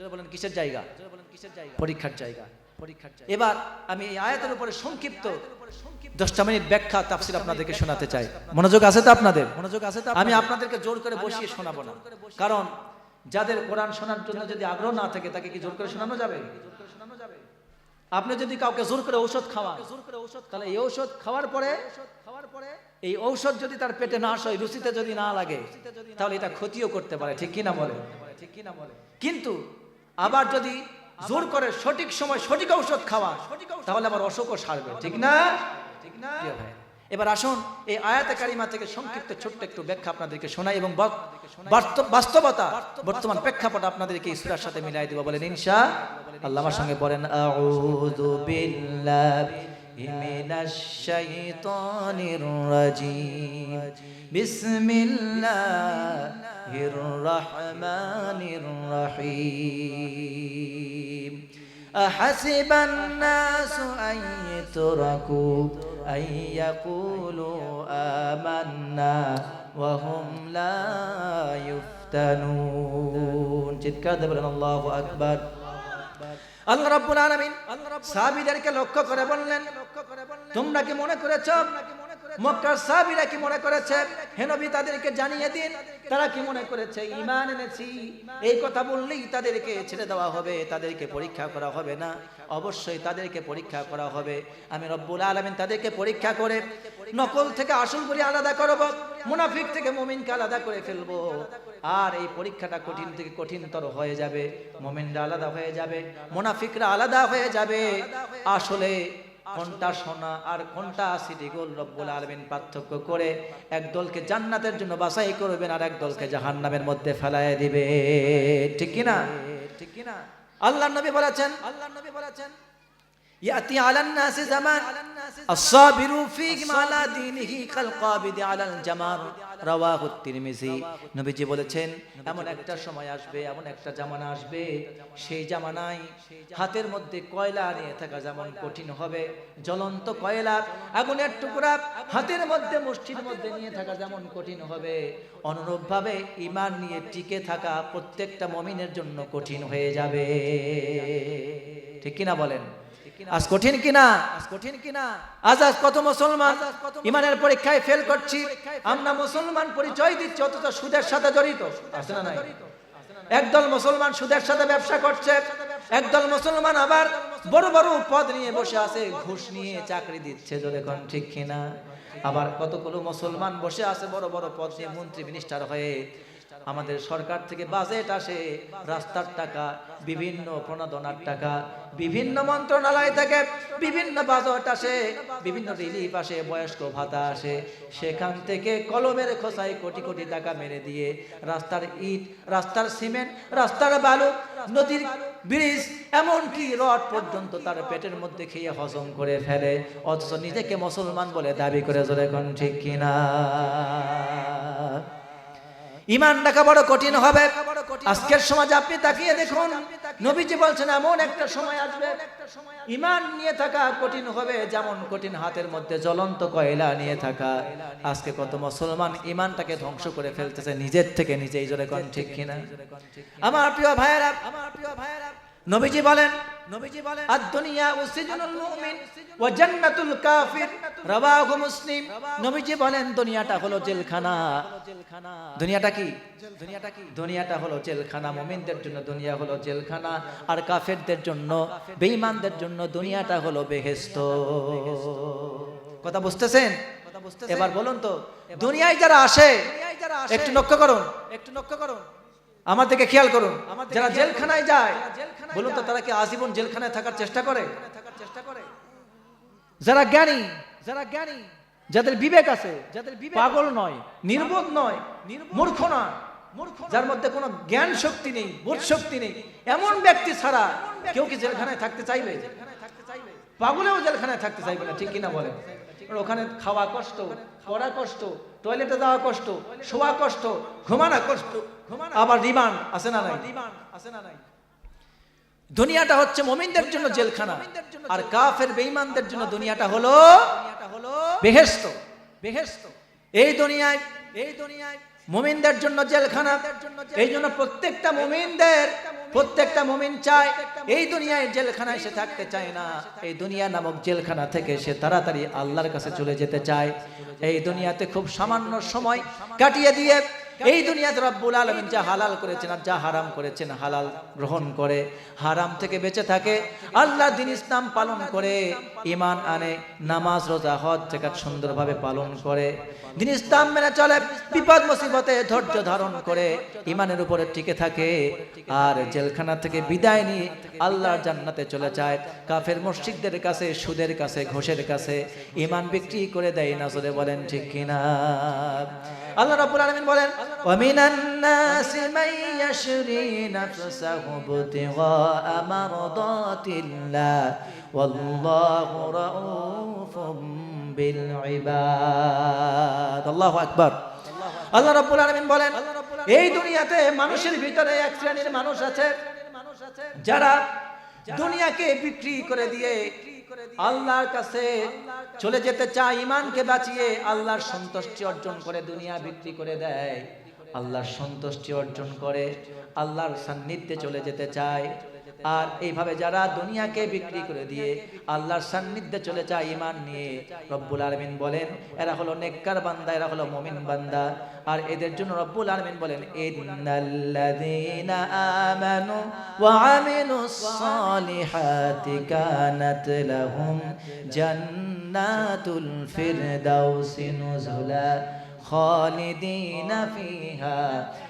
জোরে বলেন কিসের জায়গা? পরীক্ষার জায়গা। পরীক্ষার জায়গা। এবার আমি এই আয়াতের উপরে সংক্ষিপ্ত দশটা মিনিট ব্যাখ্যা তাফসির আপনাদেরকে শোনাতে চাই। মনোযোগ আছে তো আপনাদের? মনোযোগ আছে আমি আপনাদেরকে জোর করে বসিয়ে শোনাবো না। কারণ যাদের কোরআন শোনার জন্য যদি আগ্রহ না থাকে তাকে কি জোর করে শোনানো যাবে? আপনি যদি কাউকে জোর করে ঔষধ খাওয়ান তাহলে এই ঔষধ খাওয়ার পরে খাওয়ার পরে এই ঔষধ যদি তার পেটে না আসে রুচিতে যদি না লাগে তাহলে এটা ক্ষতিও করতে পারে। ঠিক কিনা বলে? ঠিক কিনা বলে? কিন্তু আবার যদি জোর করে সঠিক সময় সঠিক ঔষধ খাওয়া তাহলে আবার অসুখও সারবে ঠিক না? ঠিক না? এবার আসুন এই আয়াতে কারিমা থেকে সংক্ষিপ্ত ছোট্ট একটু ব্যাখ্যা আপনাদেরকে শোনাই এবং বাত- বাস্তব- বাস্তবতা বর্তমান প্রেক্ষাপট আপনাদেরকে ইসলার সাথে মিলাই দিব বলেন ইনশা আল্লাহ আমার সঙ্গে বলেন আউযু বিল্লাহি মিনাশ শাইতানির রাজিম। বিসমিল্লাহির রহমানির রহিম أحسب الناس أن يتركوا أن يقولوا آمنا وهم لا يفتنون চিৎকার দিয়ে বলেন আল্লাহু আকবার আল্লাহ রাব্বুল আলামিন সাহাবীদেরকে লক্ষ্য করে বললেন তোমরা কি মনে করেছো মক্কার সাহাবীরা কি মনে করেছে? হে নবী, তাদেরকে জানিয়ে দিন। তারা কি মনে করেছে? ঈমান এনেছি। এই কথা বললেই তাদেরকে ছেড়ে দেওয়া হবে, তাদেরকে পরীক্ষা করা হবে না। অবশ্যই তাদেরকে পরীক্ষা করা হবে। আমি রব্বুল আলামিন তাদেরকে পরীক্ষা করে নকল থেকে আসল করে আলাদা করব, মুনাফিক থেকে মুমিনকে আলাদা করে ফেলব। আর এই পরীক্ষাটা কঠিন থেকে কঠিনতর হয়ে যাবে। মুমিনরা আলাদা হয়ে যাবে, মুনাফিকরা আলাদা হয়ে যাবে। আসলে কোনটা সোনা আর কোনটা সিটি গোল রব্বুল আলমিন পার্থক্য করে এক দলকে জান্নাতের জন্য বাছাই করবেন আর এক দলকে জাহান্নামের মধ্যে ফেলায় দিবে ঠিক কিনা ঠিক কিনা আল্লাহ নবী বলেছেন আল্লাহ নবী বলেছেন ইয়াতি আলান নাসি জামান الصابر فيهم على دينه كالقابض على الجمر রাওয়াহু তিরমিজি। নবীজি বলেছেন এমন একটা সময় আসবে এমন একটা জামানা আসবে সেই জামানায় হাতের মধ্যে কয়লা নিয়ে থাকা যেমন কঠিন হবে জ্বলন্ত কয়লা আগুনের টুকরা হাতের মধ্যে মুষ্টির মধ্যে নিয়ে থাকা যেমন কঠিন হবে অনুরূপভাবে ইমান নিয়ে টিকে থাকা প্রত্যেকটা মমিনের জন্য কঠিন হয়ে যাবে। ঠিক কিনা বলেন? আজ কঠিন কিনা? কঠিন কিনা? আজ আজ কত মুসলমান? ইমানের পরীক্ষায় ফেল করছি। আমরা মুসলমান পরিচয় দিচ্ছি অথচ সুদের সাথে জড়িত। আছে না নাই? একদল মুসলমান সুদের সাথে ব্যবসা করছে একদল মুসলমান আবার বড় বড় পদ নিয়ে বসে আছে ঘুষ নিয়ে চাকরি দিচ্ছে যদি কোন ঠিক কিনা? আবার কতগুলো মুসলমান বসে আছে বড় বড় পদ নিয়ে মন্ত্রী মিনিস্টার হয়ে আমাদের সরকার থেকে বাজেট আসে, রাস্তার টাকা, বিভিন্ন প্রণোদনার টাকা, বিভিন্ন মন্ত্রণালয় থেকে বিভিন্ন বাজেট আসে, বিভিন্ন রিলিফ আসে, বয়স্ক ভাতা আসে। সেখান থেকে কলমের খোসায় কোটি কোটি টাকা মেরে দিয়ে রাস্তার ইট, রাস্তার সিমেন্ট, রাস্তার বালু, নদীর ব্রিজ, এমনকি রড পর্যন্ত তার পেটের মধ্যে খেয়ে হজম করে ফেলে। অথচ নিজেকে মুসলমান বলে দাবি করে, জোরে কোন ঠিক কিনা? ইমান রাখা বড় কঠিন হবে। আজকের সমাজে আপনি তাকিয়ে দেখুন, নবীজি বলছেন, এমন একটা সময় আসবে, ইমান নিয়ে থাকা কঠিন হবে, যেমন কঠিন হাতের মধ্যে জ্বলন্ত কয়লা নিয়ে থাকা। আজকে কত মুসলমান ইমানটাকে ধ্বংস করে ফেলতেছে, নিজের থেকে নিজেই জোরে কন ঠিক কিনা? আমার প্রিয় ভাইয়েরা আমার প্রিয় ভাইয়েরা নবীজি বলেন নবীজি বলেন আদ-দুনিয়া উসিজনুল মুমিন ওয়া জান্নাতুল কাফির রাওয়াহু মুসলিম। নবীজি বলেন দুনিয়াটা হলো জেলখানা। দুনিয়াটা কি? দুনিয়াটা কি? দুনিয়াটা হলো জেলখানা। মুমিনদের জন্য দুনিয়া হলো জেলখানা। আর কাফেরদের জন্য বেঈমানদের জন্য দুনিয়াটা হলো বেহেশত। কথা বুঝতেছেন? এবার বলুন তো দুনিয়ায় যারা আসে একটু লক্ষ্য করুন। একটু লক্ষ্য করুন। আমার দিকে খেয়াল করুন। যারা জেলখানায় যায় বলুন তো তারা কি আজীবন জেলখানায় থাকার চেষ্টা করে? যারা জ্ঞানী যারা জ্ঞানী যাদের বিবেক আছে যাদের পাগল নয় নির্বোধ নয় মূর্খ নয় যার মধ্যে কোনো জ্ঞান শক্তি নেই বোধ শক্তি নেই এমন ব্যক্তি ছাড়া কেউ কি জেলখানায় থাকতে চাইবে? পাগলেও জেলখানায় থাকতে চাইবে না ঠিক কিনা বলেন। ওখানে খাওয়া কষ্ট পড়া কষ্ট টয়লেটে যাওয়া কষ্ট শোয়া কষ্ট ঘুমানো কষ্ট আবার রিমান্ড আছে না নাই? আছে না নাই। দুনিয়াটা হচ্ছে মমিনদের জন্য জেলখানা। আর কাফের বেঈমানদের জন্য দুনিয়াটা হলো বেহেস্ত বেহেস্ত এই দুনিয়ায় এই দুনিয়ায় মুমিনদের জন্য জেলখানা। এই জন্য প্রত্যেকটা মুমিনদের, প্রত্যেকটা মুমিন চায়, এই দুনিয়ায় জেলখানায় সে থাকতে চায় না। এই দুনিয়া নামক জেলখানা থেকে সে তাড়াতাড়ি আল্লাহর কাছে চলে যেতে চায়। এই দুনিয়াতে খুব সামান্য সময় কাটিয়ে দিয়ে এই দুনিয়াতে রব্বুল আলমিন যা হালাল করেছেন আর যা হারাম করেছেন, হালাল গ্রহণ করে, হারাম থেকে বেঁচে থাকে, আল্লাহ দিন ইসলাম পালন করে ইমান আনে, নামাজ, রোজা, হজ জাকাত সুন্দরভাবে পালন করে। দিন ইসলাম মেনে চলে, বিপদ, মুসিবতে ধৈর্য ধারণ করে ইমানের উপরে টিকে থাকে, আর জেলখানা থেকে বিদায় নিয়ে আল্লাহর জান্নাতে চলে যায়। কাফের মসজিদদের কাছে, সুদের কাছে, ঘোষের কাছে ইমান বিক্রি করে দেয়, নাজরে বলেন, ঠিক কিনা? আল্লাহ রাব্বুল আলামিন বলেন মিনান নাসি মান ইয়াশরি নাফসাহু ইবতিগা মারদাতিল্লাহ ওয়াল্লাহু রাউফুম বিল ইবাদ আল্লাহু আকবার আল্লাহ রাব্বুল আলামিন বলেন এই দুনিয়াতে মানুষের ভিতরে এক শ্রেণির মানুষ আছে যারা দুনিয়াকে বিক্রি করে দিয়ে আল্লাহর কাছে চলে যেতে চায় ইমানকে বাঁচিয়ে আল্লাহর সন্তুষ্টি অর্জন করে দুনিয়া বিক্রি করে দেয়। আল্লাহর সন্তুষ্টি অর্জন করে, আল্লাহর সান্নিধ্যে চলে যেতে চায়। আর এইভাবে যারা দুনিয়াকে বিক্রি করে দিয়ে আল্লাহর সান্নিধ্যে চলে যায় ইমান নিয়ে, রব্বুল আলমিন বলেন, এরা হলো নেককার বান্দা, এরা হলো মমিন বান্দা। আর এদের জন্য রব্বুল আলমিন বলেন, ইন্নাল্লাযীনা জান্নাতুল ফিরদাউসি নুজুলা خالدين فيها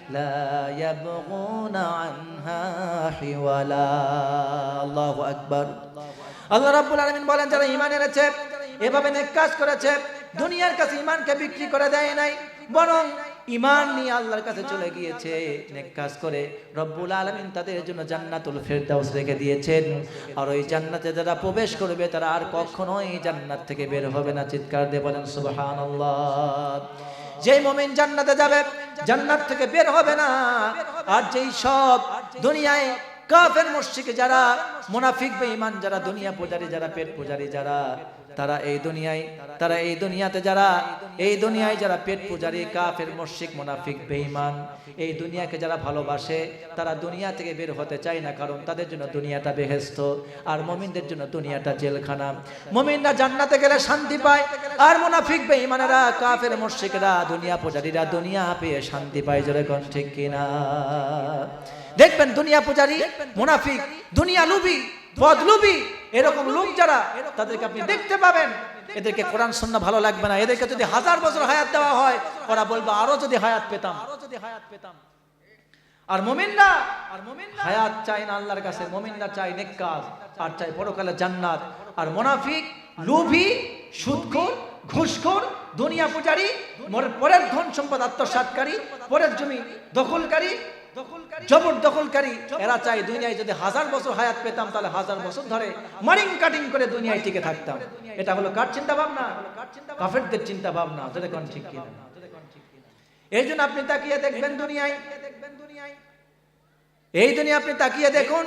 لا يبغون عنها حولا الله أكبر আল্লাহ রাব্বুল আলামিন বলেন যারা ঈমান এনেছে এভাবে নেক কাজ করেছে দুনিয়ার কাছে ঈমানকে বিক্রি করে দেয় নাই বরং ঈমান নিয়ে আল্লাহর কাছে চলে গিয়েছে নেক কাজ করে রব্বুল আলামিন তাদের জন্য জান্নাতুল ফেরদাউস রেখে দিয়েছেন আর ওই জান্নাতে যারা প্রবেশ করবে তারা আর কখনোই জান্নাত থেকে বের হবে না চিৎকার দিয়ে বলেন সুবহানাল্লাহ যেই মোমেন জান্নাতে যাবে, জান্নাত থেকে বের হবে না। আর যেই সব দুনিয়ায় কাফের মুশরিক যারা, মুনাফিক, বেঈমান যারা, দুনিয়া পূজারী যারা, পেট পূজারী যারা তারা এই দুনিয়ায়, তারা এই দুনিয়াতে যারা, এই দুনিয়ায় যারা পেট পূজারী, কাফের, মুশরিক, মুনাফিক, বেঈমান, এই দুনিয়াকে যারা ভালোবাসে, তারা দুনিয়া থেকে বের হতে চায় না কারণ তাদের জন্য দুনিয়াটা বেহেস্ত আর মমিনদের জন্য দুনিয়াটা জেলখানা। মমিনরা জান্নাতে গেলে শান্তি পায়, আর মুনাফিক বেঈমানেরা, কাফের, মুশরিকরা, দুনিয়া পূজারীরা দুনিয়া পেয়ে শান্তি পায়, জোরে কোন ঠিক কিনা? দেখবেন দুনিয়া পূজারী, মুনাফিক, দুনিয়া লুবি পদ লুবি এরকম লোক যারা তাদেরকে আপনি দেখতে পাবেন। এদেরকে কোরআন শূন্য ভালো লাগবে না। এদেরকে যদি হাজার বছর হায়াত দেওয়া হয় ওরা বলবে আরও যদি হায়াত পেতাম। আরও যদি হায়াত পেতাম। আর মোমিনরা আর মোমিনরা হায়াত চাই না আল্লাহর কাছে মোমিনরা চাই নেক কাজ আর চাই পরকালে জান্নাত। আর মোনাফিক লোভী সুদখোর ঘুষখোর দুনিয়া পূজারী পরের ধন সম্পদ আত্মসাৎকারী পরের জমি দখলকারী জবর দখলকারী এরা চাই দুনিয়ায় যদি হাজার বছর হায়াত পেতাম তাহলে হাজার বছর ধরে মারিং কাটিং করে দুনিয়ায় টিকে থাকতাম। এটা হলো কার চিন্তা ভাবনা কাফেরদের চিন্তা ভাবনা যেটা কোন ঠিক কিনা? এই জন্য আপনি তাকিয়ে দেখবেন দুনিয়ায়। দেখবেন দুনিয়ায় এই দুনিয়া আপনি তাকিয়ে দেখুন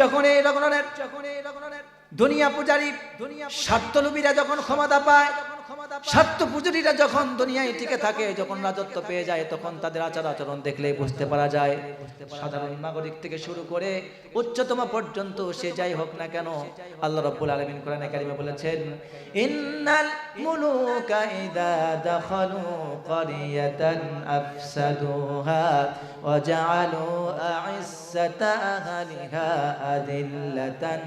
যখন এই রকমের যখন এই রকমের দুনিয়া পূজারী দুনিয়া স্বার্থলোভীরা যখন ক্ষমতা পায় স্বার্থ পূজারীরা যখন দুনিয়ায় টিকে থাকে, যখন রাজত্ব পেয়ে যায়, তখন তাদের আচার আচরণ দেখলেই বুঝতে পারা যায়। সাধারণ নাগরিক থেকে শুরু করে উচ্চতম পর্যন্ত সে যাই হোক না কেন, আল্লাহ রাব্বুল আলামিন কোরআনে কারিমে বলেছেন, ইন্নাল মুলুকা ইদা দাখালু ওয়া জাআলু আ'izzata আহলিহা আদিল্লাতান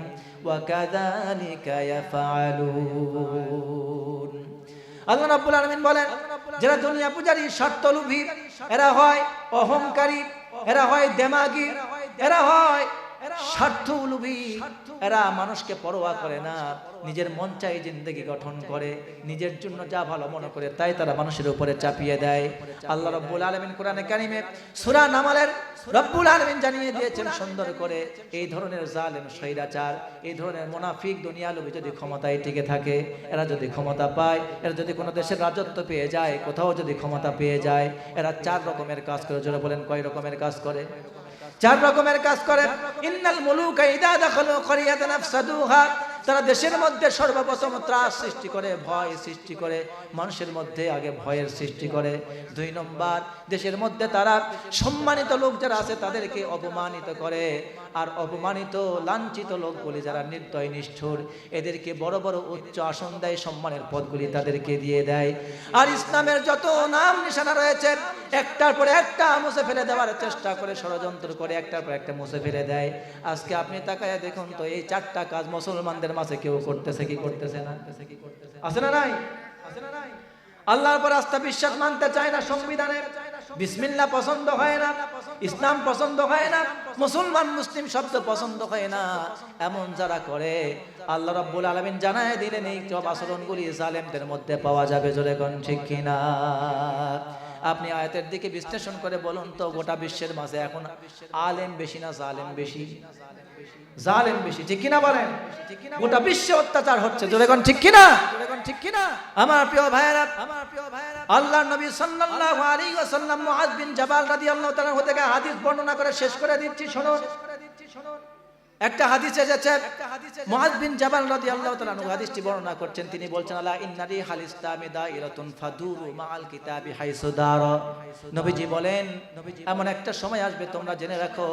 ওয়া কাযালিকা ইয়াফআলুন। আল্লাহ রাব্বুল আলামিন বলেন, যারা দুনিয়া পূজারী স্বার্থলোভী এরা হয় অহংকারী, এরা হয় দেমাগী, এরা হয় স্বার্থলোভী এরা মানুষকে পরোয়া করে না নিজের মন চাই জিন্দগি গঠন করে নিজের জন্য যা ভালো মনে করে তাই তারা মানুষের উপরে চাপিয়ে দেয়। আল্লাহ রব্বুল আলমিন কোরআনে কারিমে সুরা নামালের রব্বুল আলমিন জানিয়ে দিয়েছেন সুন্দর করে এই ধরনের জালেম স্বৈরাচার এই ধরনের মোনাফিক দুনিয়া লোভী যদি ক্ষমতায় টিকে থাকে এরা যদি ক্ষমতা পায় এরা যদি কোনো দেশের রাজত্ব পেয়ে যায় কোথাও যদি ক্ষমতা পেয়ে যায় এরা চার রকমের কাজ করে জোরে বলেন কয় রকমের কাজ করে? চার রকমের কাজ করে ইন্নাল মুলুকা ইদা দাখালু ক্বরিয়াতান আফসাদুহা তারা দেশের মধ্যে সর্বপ্রথম ত্রাস সৃষ্টি করে, ভয় সৃষ্টি করে, মানুষের মধ্যে আগে ভয়ের সৃষ্টি করে। দুই নম্বর, দেশের মধ্যে তারা সম্মানিত লোক যারা আছে তাদেরকে অপমানিত করে। আর অপমানিত, লাঞ্ছিত লোকগুলি যারা নির্দয়, নিষ্ঠুর, এদেরকে বড় বড় উচ্চ আসন দেয়, সম্মানের পদগুলি তাদেরকে দিয়ে দেয়। আর ইসলামের যত নাম নিশানা রয়েছে, একটার পরে একটা মুছে ফেলে দেওয়ার চেষ্টা করে, ষড়যন্ত্র করে, একটার পর একটা মুছে ফেলে দেয়। আজকে আপনি তাকায় দেখুন তো, এই চারটা কাজ মুসলমানদের মাঝে কেউ করতেছে, কি করতেছে না? আছে না নাই? আছে না নাই? আল্লাহর পর আস্থা বিশ্বাস মানতে চায় না সংবিধানে বিসমিল্লাহ পছন্দ হয় না, ইসলাম পছন্দ হয় না, মুসলমান, মুসলিম শব্দ পছন্দ হয় না। এমন যারা করে, আল্লাহ রাব্বুল আলামিন জানায় দিলেন, এই সব আচরণগুলি জালেমদের মধ্যে পাওয়া যাবে জোরে কোন ঠিক কিনা? আপনি আয়াতের দিকে বিশ্লেষণ করে বলুন তো, গোটা বিশ্বের মাঝে এখন আলেম বেশি না জালেম বেশি? জালেম বেশি, ঠিক কিনা বলেন? গোটা বিশ্বে অত্যাচার হচ্ছে, জোরে কোন ঠিক কিনা? ঠিক কিনা আমার প্রিয় ভাইয়েরা আমার প্রিয় ভাইয়েরা আল্লাহ নবী সাল্লাল্লাহু আলাইহি ওয়াসাল্লাম মুআজ বিন জাবাল রাদিয়াল্লাহু তাআলা থেকে হাদিস বর্ণনা করে শেষ করে দিচ্ছি, শুনুন। একটা হাদিস এসেছে, মুআজ বিন জাবাল রাদিয়াল্লাহু তাআলা হাদিসটি বর্ণনা করছেন। তিনি বলছেন, আলা ইন্নারি হাল ইসলামি দাইরাতুন ফাদুরু মাআল কিতাবি হাইসু দার। নবীজি বলেন, এমন একটা সময় আসবে, তোমরা জেনে রাখো,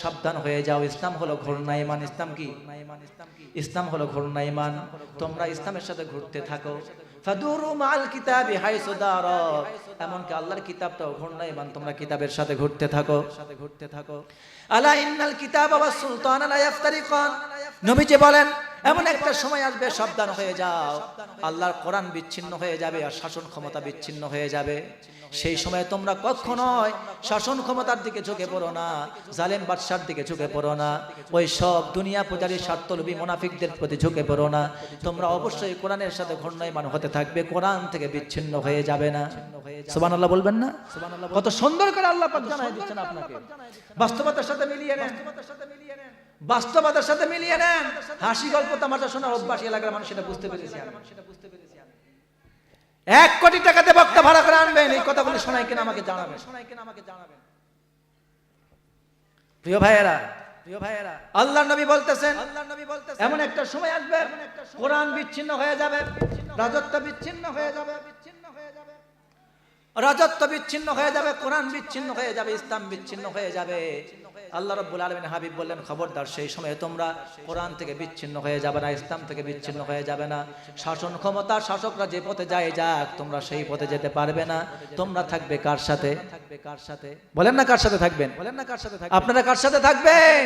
সাবধান হয়ে যাও। ইসলাম হলো ঘূর্ণা ইমান ইসলাম কি? ইসলাম হলো ঘূর্ণা ইমান তোমরা ইসলামের সাথে ঘুরতে থাকো। ফাদুরু মাআল কিতাবি হাইসু দার। এমনকি আল্লাহর কিতাবটাও ঘূর্ণা ইমান তোমরা কিতাবের সাথে ঘুরতে থাকো। সাথে ঘুরতে থাকো আলা ইন্নাল কিতাব ওয়াস সুলতান লা ইফতারিকান নবীজি বলেন এমন একটা সময় আসবে, সাবধান হয়ে যাও। আল্লাহর কোরআন বিচ্ছিন্ন হয়ে যাবে আর শাসন ক্ষমতা বিচ্ছিন্ন হয়ে যাবে। সেই সময় তোমরা কখনোই শাসন ক্ষমতার দিকে ঝুঁকে পড়ো না, জালেম বাদশার দিকে ঝুঁকে পড়ো না, ওই সব দুনিয়া পূজারী স্বার্থলোভী মোনাফিকদের প্রতি ঝুঁকে পড়ো না। তোমরা অবশ্যই কোরআনের সাথে ঘূর্ণয়মান হতে থাকবে, কোরআন থেকে বিচ্ছিন্ন হয়ে যাবে না। সুবান আল্লাহ বলবেন না? কত সুন্দর করে আল্লাহ পাক জানাই দিচ্ছেন আপনাকে। বাস্তবতার সাথে মিলিয়ে নেন বাস্তবতার সাথে মিলিয়ে নেন। হাসি গল্প তামাশা শোনার অভ্যাস এলাকার মানুষ সেটা বুঝতে পেরেছি এক কোটি টাকাতে বক্তা ভাড়া করে আনবেন, এই কথাগুলি শোনাই কিনা আমাকে জানাবেন। শোনাই কিনা আমাকে জানাবেন প্রিয় ভাইয়েরা প্রিয় ভাইয়েরা আল্লাহ নবী বলতেছেন আল্লাহ নবী বলতেছেন, এমন একটা সময় আসবে, কোরআন বিচ্ছিন্ন হয়ে যাবে, রাজত্ব বিচ্ছিন্ন হয়ে যাবে। রাজত্ব বিচ্ছিন্ন হয়ে যাবে কোরআন বিচ্ছিন্ন হয়ে যাবে ইসলাম বিচ্ছিন্ন হয়ে যাবে। আল্লাহ রব্বুল আলমিন হাবিব বললেন খবরদার সেই সময় তোমরা কোরআন থেকে বিচ্ছিন্ন হয়ে যাবে না ইসলাম থেকে বিচ্ছিন্ন হয়ে যাবে না। শাসন ক্ষমতা শাসকরা যে পথে যায় যাক তোমরা সেই পথে যেতে পারবে না। তোমরা থাকবে কার সাথে? থাকবে কার সাথে বলেন না কার সাথে থাকবেন। বলেন না কার সাথে থাকবেন। আপনারা কার সাথে থাকবেন?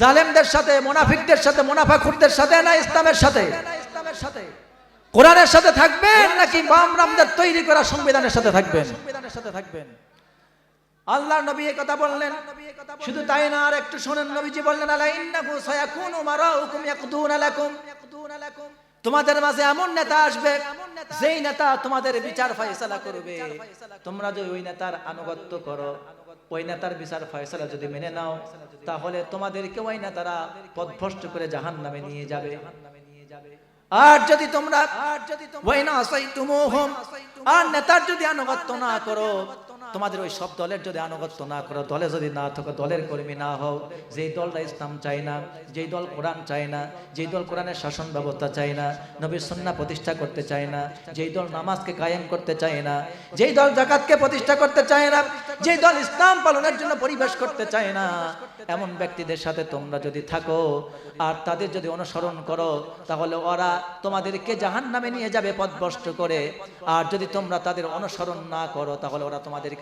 জালেমদের সাথে মুনাফিকদের সাথে মুনাফাখুরদের সাথে না ইসলামের সাথে? ইসলামের সাথে। কোরআনের সাথে থাকবেন নাকি বাম রামদের তৈরি করা সংবিধানের সাথে থাকবেন? সংবিধানের সাথে থাকবেন। আল্লাহ নবী এই কথা বললেন। শুধু তাই না আর একটু শোনেন নবীজি বললেন আলা ইন্নাহু সায়াকুনু মারাউকুম ইয়াকদুনা লাকুম। তোমাদের মাঝে এমন নেতা আসবে যেই নেতা তোমাদের বিচার ফয়সালা করবে। তোমরা যদি ওই নেতার আনুগত্য করো ওই নেতার বিচার ফয়সালা যদি মেনে নাও তাহলে তোমাদেরকে ওই নেতারা পথভ্রষ্ট করে জাহান্নামে নিয়ে যাবে। আর যদি তোমরা আর যদি তোমরা আর নেতার যদি আনুগত্য না করো তোমাদের ওই সব দলের যদি আনুগত্য না করো, দলে যদি না থাকো, দলের কর্মী না হও, যেই দলটা ইসলাম চায় না, যেই দল কোরআন চায় না, যেই দল কোরআনের শাসন ব্যবস্থা চায় না, নবীর সন্না প্রতিষ্ঠা করতে চায় না, যেই দল নামাজকে কায়েম করতে চায় না, যেই দল জাকাতকে প্রতিষ্ঠা করতে চায় না, যেই দল ইসলাম পালনের জন্য পরিবেশ করতে চায় না, এমন ব্যক্তিদের সাথে তোমরা যদি থাকো আর তাদের যদি অনুসরণ করো, তাহলে ওরা তোমাদেরকে জাহান নামে নিয়ে যাবে পথভ্রষ্ট করে। আর যদি তোমরা তাদের অনুসরণ না করো, তাহলে ওরা তোমাদেরকে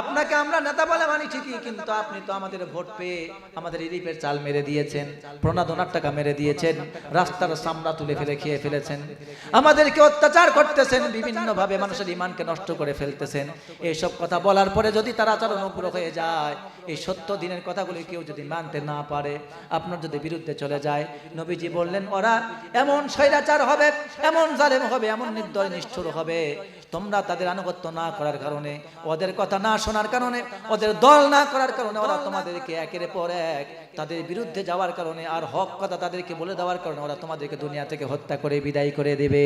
আপনাকে আমরা নেতা বলে মানি ঠিকই, কিন্তু আপনি তো আমাদের ভোট পেয়ে আমাদের ইলিপের চাল মেরে দিয়েছেন প্রণাদনার টাকা মেরে দিয়েছেন, রাস্তার সামরা তুলে ফেলে খেয়ে ফেলেছেন। আমাদেরকে অত্যাচার করতেছেন বিভিন্ন ভাবে মানুষের ইমানকে নষ্ট করে ফেলতেছেন। এইসব কথা বলার পরে যদি তার আচরণ অনুগ্রহ হয়ে যায়, এই সত্য দিনের কথাগুলি কেউ যদি মানতে না পারে, আপনার যদি বিরুদ্ধে চলে যায়, নবীজি বললেন, ওরা এমন স্বৈরাচার হবে, এমন জালেম হবে, এমন নির্দয় নিষ্ঠুর হবে। তোমরা তাদের আনুগত্য না করার কারণে ওদের কথা না শোনার কারণে ওদের দল না করার কারণে ওরা তোমাদেরকে একের পর এক তাদের বিরুদ্ধে যাওয়ার কারণে আর হক কথা তাদেরকে বলে দেওয়ার কারণে ওরা তোমাদেরকে দুনিয়া থেকে হত্যা করে বিদায় করে দেবে।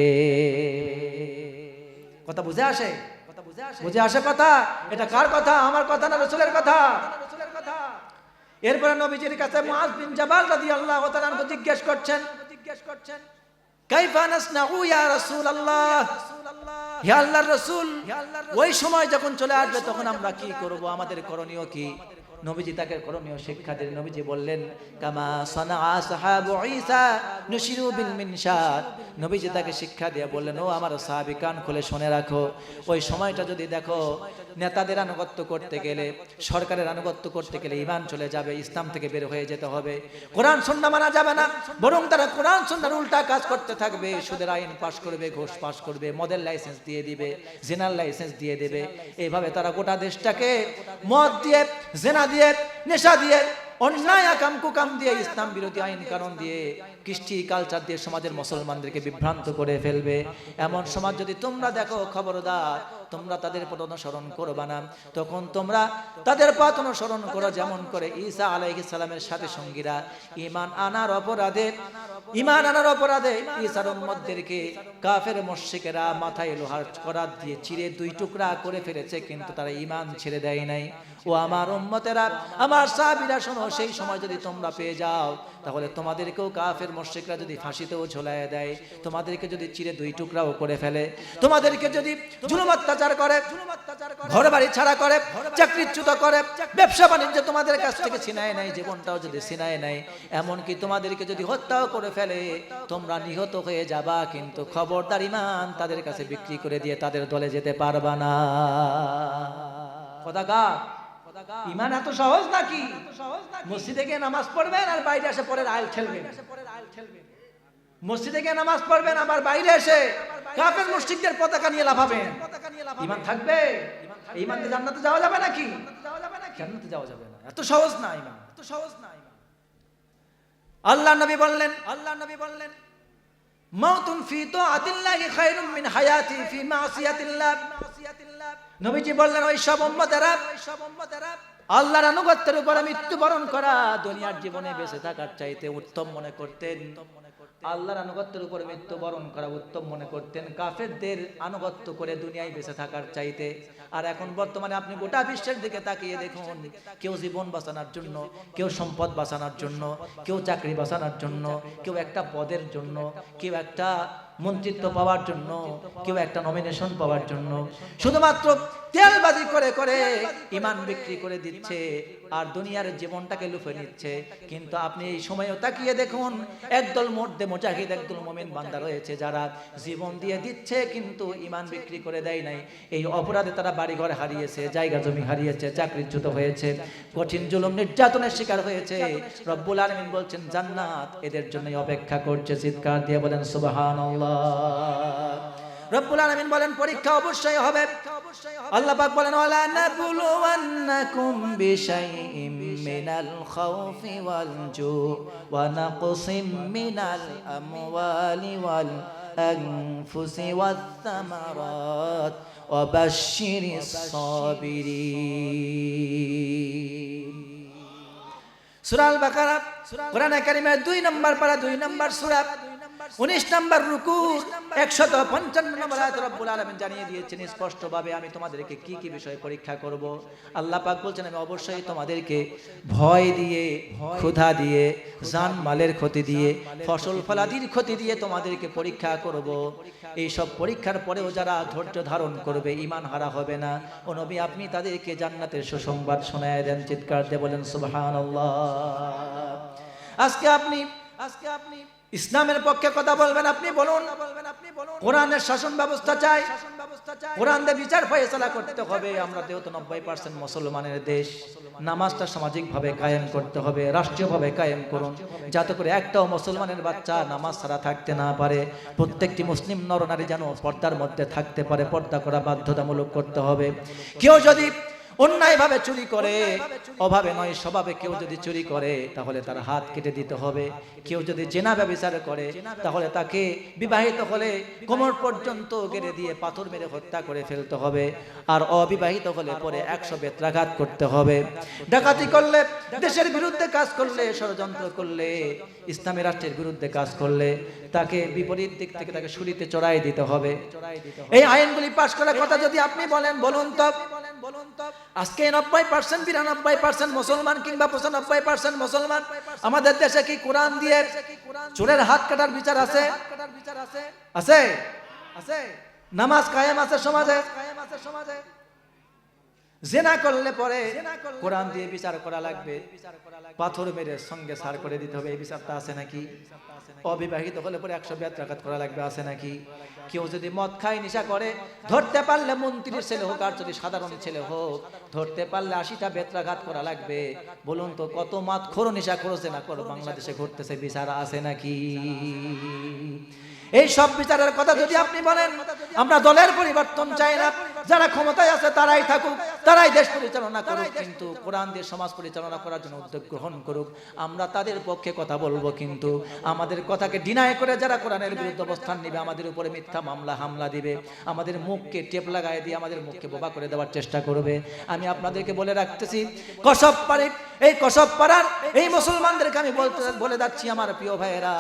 কথা বুঝে আসে? কথা বুঝে আসে। বুঝে আসে কথা? এটা কার কথা? আমার কথা না রসুলের কথা? রসুলের কথা এরপরে নবীজির কাছে মুআজ বিন জাবাল রাদিয়াল্লাহু তাআলা জিজ্ঞেস করছেন জিজ্ঞেস করছেন কাইফা নাসনাউ ইয়া রাসূলুল্লাহ? হে আল্লাহর রসুল, ওই সময় যখন চলে আসবে, তখন আমরা কি করব? আমাদের করণীয় কি? নবীজি তাকে করণীয় শিক্ষা দিলেন। নবীজি বললেন, কামা সানা সাহাবু ঈসা নুশিরু বিল মিনশাদ নবীজি তাকে শিক্ষা দিয়ে বললেন, ও আমার সাহাবী, কান খুলে শুনে রাখো। ওই সময়টা যদি দেখো, নেতাদের আনুগত্য করতে গেলে, সরকারের আনুগত্য করতে গেলে ইমান চলে যাবে, ইসলাম থেকে বের হয়ে যেতে হবে। কোরআন, সুন্নাহ মানা যাবে না। বরং তারা কোরআন, সুন্নাহর উল্টা কাজ করতে থাকবে। সুদের আইন পাশ করবে, ঘোষ পাশ করবে, মদের লাইসেন্স দিয়ে দিবে, জেনার লাইসেন্স দিয়ে দেবে। এইভাবে তারা গোটা দেশটাকে মদ দিয়ে জেনা দিয়ে নেশা দিয়ে অন্যায় আকাম কুকাম দিয়ে ইসলাম বিরোধী আইন কারণ দিয়ে কৃষ্টি কালচার দিয়ে সমাজের মুসলমানদেরকে বিভ্রান্ত করে ফেলবে। এমন সমাজ যদি তোমরা দেখো, খবরদার, তোমরা তাদের পথ অনুসরণ করবা না। তখন তোমরা তাদের পথ অনুসরণ করো যেমন করে ঈসা আলাইহিস সালামের সাথে সঙ্গীরা। ঈমান আনার অপরাধে, ঈমান আনার অপরাধে ঈসার উম্মতদেরকে কাফের মুশরিকেরা মাথায় লোহার করাত দিয়ে চিরে দুই টুকরা করে ফেলেছে, কিন্তু তারা ঈমান ছেড়ে দেয় নাই। ও আমার উম্মতেরা, আমার সাহাবীরা শোনো, সেই সময় যদি তোমরা পেয়ে যাও তাহলে তোমাদেরকেও কাফের মুশরিকরা যদি ফাঁসিতেও ঝোলায় দেয়, তোমাদেরকে যদি চিরে দুই টুকরাও করে ফেলে, তোমাদেরকে যদি জুলুম অত্যাচার করে ঘর বাড়ি ছাড়া করে, চাকরিচ্যুত করে, ব্যবসা বাণিজ্য তোমাদের কাছ থেকে ছিনায় নাই জীবনটাও যদি ছিনায় নাই এমনকি তোমাদেরকে যদি হত্যাও করে ফেলে, তোমরা নিহত হয়ে যাবা, কিন্তু খবরদার ইমান তাদের কাছে বিক্রি করে দিয়ে তাদের দলে যেতে পারবা না। কথা ইমান এত সহজ নাকি? মসজিদে গিয়ে নামাজ পড়বেন আর বাইরে এসে পরের আইল খেলবেন? মসজিদে গিয়ে নামাজ পড়বেন আবার বাইরে এসে কাফের মুশরিকদের পতাকা নিয়ে লাফাবেন। ইমান থাকবে? ইমান জান্নাতে যাওয়া যাবে নাকি? জান্নাতে যাওয়া যাবে না। এত সহজ না ইমান এত সহজ না ইমান আল্লাহ নবী বললেন আল্লাহ নবী বললেন মাউতুন ফি তাআতিল্লাহি খায়রুম মিন হায়াতি ফি মাসিয়াতিল্লাহ। নবীজি বললেন, ওই সব উম্মতেরা, আল্লাহর আনুগত্যের উপরে মৃত্যুবরণ করা দুনিয়ার জীবনে বেঁচে থাকার চাইতে উত্তম মনে করতেন। আল্লাহর আনুগত্যের উপরে মৃত্যুবরণ করা উত্তম মনে করতেন। কাফেরদের আনুগত্য করে দুনিয়ায় বেঁচে থাকার চাইতে। আর এখন বর্তমানে আপনি গোটা বিশ্বের দিকে তাকিয়ে দেখুন, কেউ জীবন বাঁচানোর জন্য, কেউ সম্পদ বাঁচানোর জন্য, কেউ চাকরি বাঁচানোর জন্য, কেউ একটা পদের জন্য, কেউ একটা মন্ত্রিত্ব পাওয়ার জন্য কেউ একটা নমিনেশন পাওয়ার জন্য। শুধুমাত্র তেলবাজি করে করে ইমান বিক্রি করে দিচ্ছে আর দুনিয়ার জীবনটাকে লুফে নিচ্ছে। কিন্তু আপনি এই সময়ও তাকিয়ে দেখুন, একদল মধ্যে মোজাহিদ, একদল মোমেন বান্দা রয়েছে যারা জীবন দিয়ে দিচ্ছে কিন্তু ইমান বিক্রি করে দেয় নাই। এই অপরাধে তারা বাড়িঘর হারিয়েছে, জায়গা জমি হারিয়েছে চাকরিচ্যুত হয়েছে, কঠিন জুলুম নির্যাতনের শিকার হয়েছে। রব্বুল আলমিন বলছেন, জান্নাত এদের জন্যই অপেক্ষা করছে। চিৎকার দিয়ে বলেন, সুবহানাল্লাহ। রব্বুল আলামিন বলেন, পরীক্ষা অবশ্যই হবে। আল্লাহ পাক বলেন, ওয়ালা নাবলুওয়ান্নাকুম বিশাইইম মিনাল খাউফি ওয়াল জু ওয়া নাকসিম মিনাল আমওয়ালি ওয়াল আনফুসি ওয়াত থামারাত ওয়া বাশশিরিস সাবিরিন। সূরা আল বাকারা কোরআন কারীমের 2 নম্বর পারা 2 নম্বর সূরা। উনিশ নম্বর রুকু, একশত পঞ্চান্ন নম্বর আয়াত রব্বুল আলামিন জানিয়ে দিয়েছেন, স্পষ্টভাবে আমি তোমাদেরকে কি কি বিষয়ে পরীক্ষা করব? আল্লাহ পাক বলছেন, আমি অবশ্যই তোমাদেরকে ভয় দিয়ে, ক্ষুধা দিয়ে জান মালের ক্ষতি দিয়ে, ফসল ফলাদির ক্ষতি দিয়ে তোমাদেরকে পরীক্ষা করব। এই সব পরীক্ষার পরেও যারা ধৈর্য ধারণ করবে ইমান হারা হবে না। ও নবী, আপনি তাদেরকে জান্নাতের সুসংবাদ শোনায় দেন, চিৎকার দিয়ে বলেন, সুবহানাল্লাহ। আজকে আপনি আজকে আপনি ইসলামের পক্ষে কথা বলবেন আপনি, বলুন। কোরআনের শাসন ব্যবস্থা চাই। কোরআন দিয়ে বিচার ফয়সালা করতে হবে। আমরা যেহেতু নব্বই পার্সেন্ট মুসলমানের দেশ, নামাজটা সামাজিকভাবে কায়েম করতে হবে, রাষ্ট্রীয়ভাবে কায়েম করুন। যাতে করে একটাও মুসলমানের বাচ্চা নামাজ ছাড়া থাকতে না পারে। প্রত্যেকটি মুসলিম নরনারী যেন পর্দার মধ্যে থাকতে পারে, পর্দা করা বাধ্যতামূলক করতে হবে। কেউ যদি অন্যায়ভাবে চুরি করে। অভাবে নয় স্বভাবে কেউ যদি চুরি করে তাহলে তার হাত কেটে দিতে হবে। কেউ যদি জেনা ব্যবচার করে তাহলে তাকে বিবাহিত হলে কোমর পর্যন্ত গেড়ে দিয়ে পাথর মেরে হত্যা করে ফেলতে হবে। আর অবিবাহিত হলে পরে একশো বেত্রাঘাত করতে হবে। ডাকাতি করলে দেশের বিরুদ্ধে কাজ করলে ষড়যন্ত্র করলে ইসলামী রাষ্ট্রের বিরুদ্ধে কাজ করলে তাকে বিপরীত দিক থেকে তাকে শুলিতে চড়াই দিতে হবে। এই আইনগুলি পাশ করার কথা যদি আপনি বলেন, বলুন তো। আজকে নব্বই পার্সেন্ট বিরানব্বই পার্সেন্ট মুসলমান কিংবা পঁচানব্বই পার্সেন্ট মুসলমান, আমাদের দেশে কি কোরআন দিয়ে চোরের হাত কাটার বিচার আছে? আছে? আছে? নামাজ কায়েম আছে সমাজে কায়েম আছে সমাজে? জেনা করলে পরে কোরআন দিয়ে বিচার করা লাগবে। পাথর মেরে সঙ্গে সার করে দিতে হবে এই বিচারটা আছে নাকি? অবিবাহিত হলে পরে একশো বেত্রাঘাত করা লাগবে আছে নাকি? কেউ যদি মদ খায় নিশা করে ধরতে পারলে মন্ত্রীর ছেলে হোক আর যদি সাধারণ ছেলে হোক ধরতে পারলে আশিটা বেত্রাঘাত করা লাগবে। বলুন তো কত মাত খোরো নেশা করেছে না করো বাংলাদেশে ঘটতেছে বিচার আছে নাকি? এই সব বিচারের কথা যদি আপনি বলেন আমরা দলের পরিবর্তন চাই না। যারা ক্ষমতায় আছে তারাই থাকুক তারাই দেশ পরিচালনা করুক কিন্তু কোরআন দিয়ে সমাজ পরিচালনা করার জন্য উদ্যোগ গ্রহণ করুক। আমরা তাদের পক্ষে কথা বলব কিন্তু আমাদের কথাকে ডিনাই করে যারা কোরআনের বিরুদ্ধে অবস্থান নেবে আমাদের উপরে মিথ্যা মামলা হামলা দিবে। আমাদের মুখকে টেপ লাগায় দিয়ে আমাদের মুখকে বোবা করে দেওয়ার চেষ্টা করবে। আমি আপনাদেরকে বলে রাখতেছি কসব পারে এই কসব পাড়ার এই মুসলমানদেরকে আমি বলতে বলে যাচ্ছি আমার প্রিয় ভাইয়েরা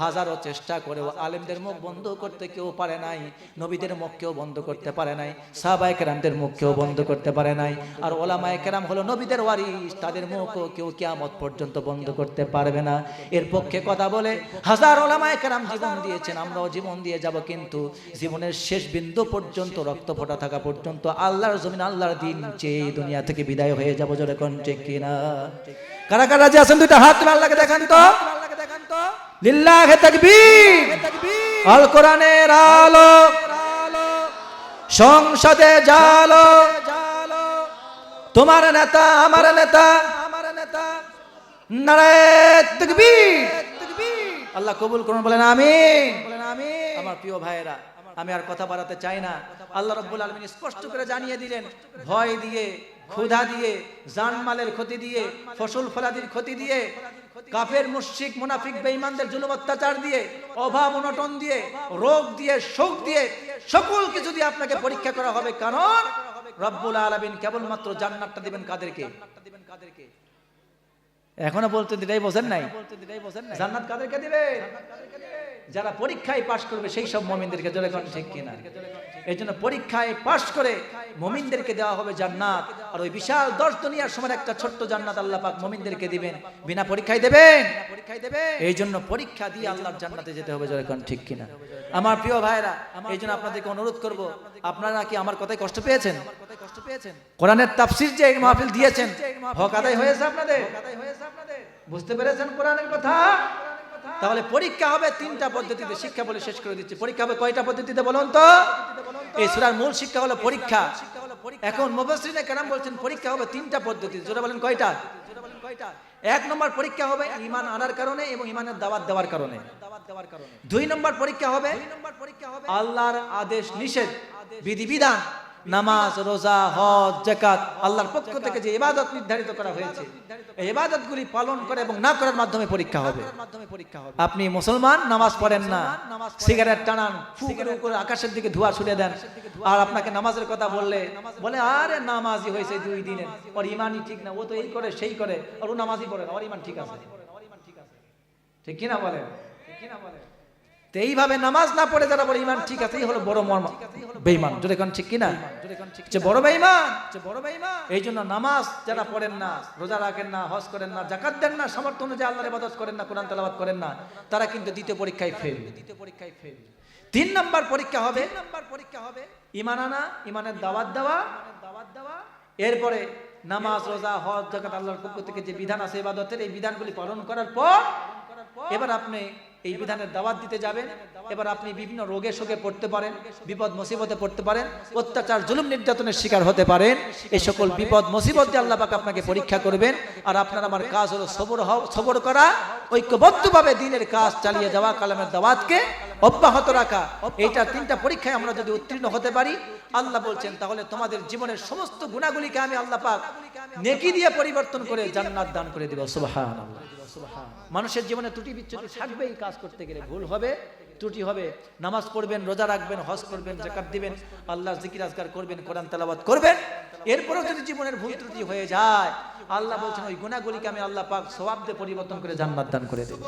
হাজারো চেষ্টা করেও আলেমদের মুখ বন্ধ করতে কেউ পারে নাই নবীদের মুখ কেউ বন্ধ করতে পারে নাই। সাহাবায়ে কেরামদের মুখ কেউ বন্ধ করতে পারে নাই। আর ওলামায়ে কেরাম হলো নবীদের ওয়ারিস তাদের মুখও কেউ কিয়ামত পর্যন্ত বন্ধ করতে পারবে না। এর পক্ষে কথা বলে, হাজার ওলামায়ে কেরাম জীবন দিয়েছেন, আমরাও জীবন দিয়ে যাব, কিন্তু জীবনের শেষ বিন্দু পর্যন্ত, রক্ত ফোটা থাকা পর্যন্ত আল্লাহর জমিন, আল্লাহর দিন যে দুনিয়া থেকে বিদায় হয়ে যাব, জোরে কোন ঠিক কিনা? কারা কারা যে আছেন? দুইটা হাত তুলে আল্লাহকে দেখান তো। লিল্লাহে তাকবীর। আল কোরআনের আলো। সংসদে জালো। তোমার নেতা, আমার নেতা। আমার নেতা তাকবীর। আল্লাহ কবুল করুন, বলেন আমিন। আমার প্রিয় ভাইয়েরা, আমি আর কথা বাড়াতে চাই না। আল্লাহ রব্বুল আলমিন স্পষ্ট করে জানিয়ে দিলেন, ভয় দিয়ে, ক্ষুধা দিয়ে, জানমালের ক্ষতি দিয়ে, ফসল ফলাদির ক্ষতি দিয়ে কাফের মুশিক মুনাফিক, বেঈমানদের জুলুম, অত্যাচার দিয়ে, অভাব, অনটন দিয়ে, রোগ দিয়ে, শোক দিয়ে, সকল কিছু দিয়ে আপনাকে পরীক্ষা করা হবে। কারণ রব্বুল আলামিন কেবলমাত্র জান্নাতটা দিবেন কাদেরকে? এখনও বলতে দিটাই বোঝেন নাই? জান্নাত কাদেরকে দিবে যারা পরীক্ষায় পাশ করবে সেই সব মমিনদেরকে জোরে কোন ঠিক কিনা? এই জন্য পরীক্ষায় পাশ করে মমিনদেরকে দেওয়া হবে জান্নাত। আর ওই বিশাল দশ দুনিয়ার সময় একটা ছোট্ট জান্নাত আল্লাহ পাক মমিনদেরকে দিবেন। বিনা পরীক্ষায় দেবেন। পরীক্ষায় দেবে এই জন্য পরীক্ষা দিয়ে আল্লাহর জান্নাতে যেতে হবে জোরে কোন ঠিক কিনা? আমার প্রিয় ভাইরা এই জন্য আপনাদেরকে অনুরোধ করব আপনারা কি আমার কথায় কষ্ট পেয়েছেন? কষ্ট পেয়েছেন? কোরআনের তাফসির যে মাহফিল দিয়েছেন হক আদায় হয়েছে আপনাদের। বুঝতে পেরেছেন কোরআনের কথা? তাহলে পরীক্ষা হবে তিনটা পদ্ধতিতে। শিক্ষা বলে শেষ করে দিচ্ছি। পরীক্ষা হবে কয়টা পদ্ধতিতে বলুন তো? এই সুরার মূল শিক্ষা হলো পরীক্ষা। এখন মুবাসসিরিনে কেরাম বলছেন পরীক্ষা হবে তিনটা পদ্ধতি। জোরে বলেন কয়টা? এক নম্বর পরীক্ষা হবে ইমান আনার কারণে এবং ইমানের দাওয়াত দেওয়ার কারণে। দুই নম্বর পরীক্ষা হবে আল্লাহর আদেশ নিষেধ বিধিবিধান। নামাজ রোজা হজ জাকাত আল্লাহর পক্ষ থেকে যে ইবাদত নির্ধারিত করা হয়েছে এই ইবাদতগুলি পালন করে এবং না করার মাধ্যমে পরীক্ষা হবে। আপনি মুসলমান নামাজ পড়েন না। সিগারেট টানান ফু করে করে আকাশের দিকে ধোঁয়া ছুড়ে দেন। আর আপনাকে নামাজের কথা বললে বলে আরে নামাজই হয়েছে দুই দিনে ওর ইমানই ঠিক না ও তো এই করে সেই করে। আর ও নামাজই পড়ে না ওর ইমান ঠিক আছে। ঠিক কিনা বলেন? ঠিক কিনা বলেন? তো এইভাবে নামাজ না পড়ে যারা বলে ইমান ঠিক আছে, এই হলো বড় মর্ম। বেইমান যদি কোন ঠিক কিনা? যে বড় বেইমান যে বড় বেইমান এই জন্য নামাজ যারা পড়েন না, রোজা রাখেন না, হজ করেন না জাকাত দেন না, সামর্থ্য অনুযায়ী আল্লাহর ইবাদত করেন না, কোরআন তেলাওয়াত করেন না, তারা কিন্তু দ্বিতীয় পরীক্ষায় ফেল দ্বিতীয় পরীক্ষায় ফেল তিন নাম্বার পরীক্ষা হবে তিন নাম্বার পরীক্ষা হবে ইমান আনা ইমানের দাওয়াত দেওয়া দাওয়াত দেওয়া এরপরে নামাজ, রোজা, হজ জাকাত আল্লাহর পক্ষ থেকে যে বিধান আছে ইবাদতের, এই বিধানগুলি পালন করার পর, এবার আপনি এই বিধানের দাওয়াত দিতে যাবেন। এবার আপনি বিভিন্ন রোগে শোকে পড়তে পারেন বিপদ মুসিবতে পড়তে পারেন অত্যাচার জুলুম নির্যাতনের শিকার হতে পারেন। এই সকল বিপদ মুসিবত দিয়ে আল্লাহ পাক আপনাকে পরীক্ষা করবেন। আর আপনার আমার কাজ হলো সবর হও সবর করা ঐক্যবদ্ধভাবে দিনের কাজ চালিয়ে যাওয়া কালামের দাওয়াতকে অব্যাহত রাখা। এইটা তিনটা পরীক্ষায় আমরা যদি উত্তীর্ণ হতে পারি আল্লাহ বলছেন তাহলে তোমাদের জীবনের সমস্ত গুণাগুলিকে আমি আল্লাহ পাক নেকি দিয়ে পরিবর্তন করে জান্নাত দান করে দিব। সুবহানাল্লাহ। মানুষের জীবনে ত্রুটি বিচ্ছুতি থাকবেই কাজ করতে গেলে ভুল হবে। ত্রুটি হবে। নামাজ পড়বেন রোজা রাখবেন হজ করবেন জাকাত দিবেন আল্লাহ জিকির আজগার করবেন কোরআন তালাবাদ করবেন। এরপরেও যদি জীবনের ভুল ত্রুটি হয়ে যায় আল্লাহ বলছেন ওই গুণাগুলিকে আমি আল্লাহ পাক সবাবদের পরিবর্তন করে জান্নাত দান করে দেব।